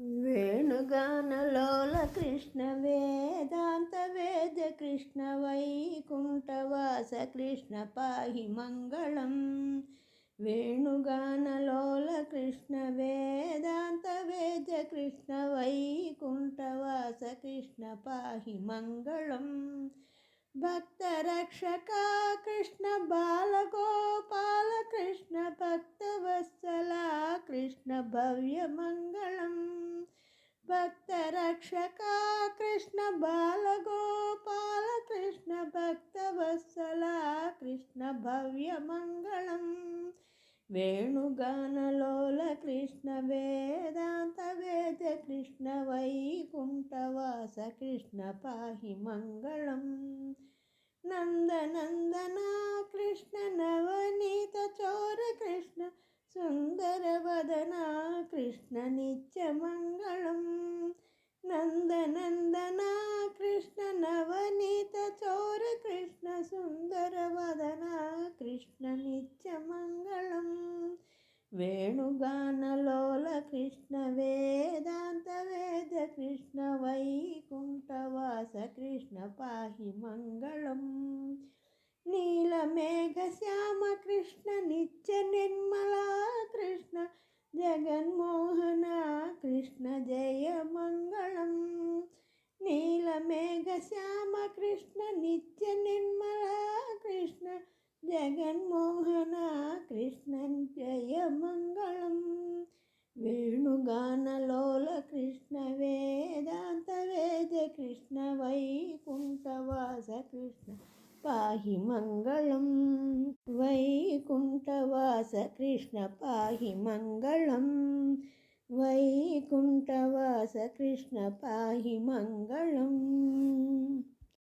వేణుగానలోల కృష్ణ వేదాంత వేద కృష్ణ వైకుంఠవాస కృష్ణ పాహి మంగళం. వేణుగానలోల కృష్ణ వేదాంత వేద కృష్ణ వైకుంఠవాస కృష్ణ పాహి మంగళం. భక్తరక్షక కృష్ణ బాలగోపాల కృష్ణ భక్తవత్సల కృష్ణ భవ్యమంగళం భక్తరక్షక కృష్ణ బాలగోపాల కృష్ణ భక్తవత్సల కృష్ణ భవ్యమంగళం వేణుగానలోల కృష్ణ వేదాంత వేద కృష్ణ వైకుంఠవాస కృష్ణ పాహి మంగళం. కృష్ణ నిత్యమంగళం నందనందన కృష్ణ నవనీత చోర కృష్ణ సుందరవదన కృష్ణ నిత్యమంగళం వేణుగానలోల కృష్ణ వేదాంత వేద కృష్ణ వైకుంఠవాస కృష్ణ పాహి మంగళం నీలమేఘ శ్యామ కృష్ణ నిత్య జగన్మోహన కృష్ణ జయ మంగళం. నీలమేఘ శ్యామ కృష్ణ నిత్య నిర్మల కృష్ణ జగన్మోహన కృష్ణ జయ మంగళం. వేణుగానలోల కృష్ణ వేదాంత వేద కృష్ణ వైకుంఠవాస కృష్ణ పాహి మంగళం. వైకుంఠవాస కృష్ణ పాహి మంగళం. వైకుంఠవాస కృష్ణ పాహి మంగళం.